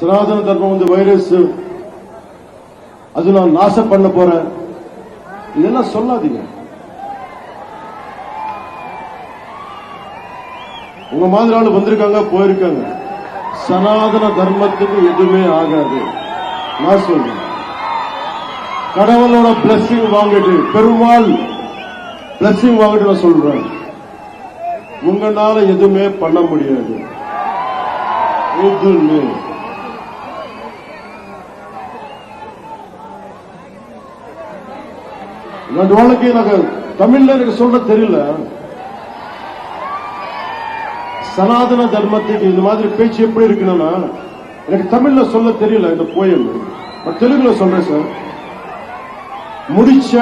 சனாதன தர்மம் வந்து வைரஸ். அது நான் நாசம் பண்ண போறேன். இதெல்லாம் சொல்லாதீங்க. உங்க மாதிரி ஆளு வந்திருக்காங்க போயிருக்காங்க. சனாதன தர்மத்துக்கு எதுவுமே ஆகாது. நான் சொல்றேன். கடவுளோட பிளஸிங் வாங்கிட்டு பெருமாள் பிளஸிங் வாங்கிட்டு நான் சொல்றேன். உங்களால எதுவுமே பண்ண முடியாது. எதுவுமே. ரெண்டு வாழ்க்கை எனக்கு தமிழ்ல எனக்கு சொல்ல தெரியல சனாதன தர்மத்துக்கு இந்த மாதிரி பேச்சு எப்படி இருக்கணும்னா எனக்கு தமிழ்ல சொல்ல தெரியல இந்த போயம் பட் தெலுங்குல சொல்றேன் சார் முடிச்ச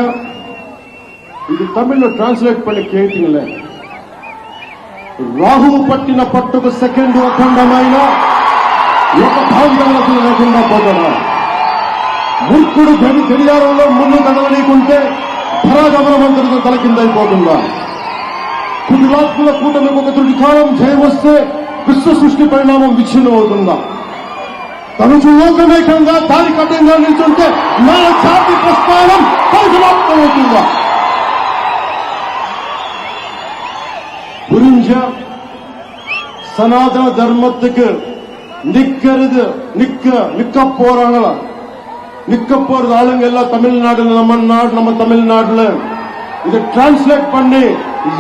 இது தமிழ்ல டிரான்ஸ்லேட் பண்ணி கேட்டீங்களே రాహువు పట్టిన పట్టుకు సెకండ్ అఖండమైన ఒక భాగంలో లేకుండా పోతున్నా మూర్ఖుడు గడి గడియారంలో ముందు కదలనీకుంటే పరాగమనమంతరితో తల కిందైపోతుందా కుదులాత్మల కూటమికి ఒక తుడి కాలం జయం వస్తే విశ్వ సృష్టి పరిణామం విచ్ఛిన్నం అవుతుందా తను లోకమేకంగా దారి కఠినంగా నిల్చుంటే నా జాతి ప్రస్థానం పరిసమాప్తమవుతుందా புரிஞ்ச சனாதன தர்மத்துக்கு நிக்கிறது நிக்க நிக்க போறாங்களா நிக்க போறது ஆளுங்க எல்லாம் தமிழ்நாடுல நம்ம நாடு நம்ம தமிழ்நாடுல இதை டிரான்ஸ்லேட் பண்ணி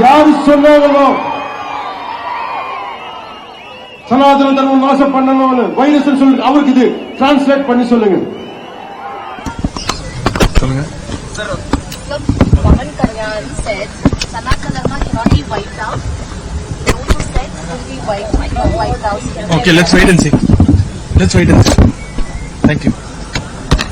யாரு சொன்னாங்களோ சனாதன தர்மம் நாசம் பண்ணணும்னு வைரஸ் சொல்லி அவருக்கு இது டிரான்ஸ்லேட் பண்ணி சொல்லுங்க சொல்லுங்க. Okay, let's wait and see. Let's wait and see.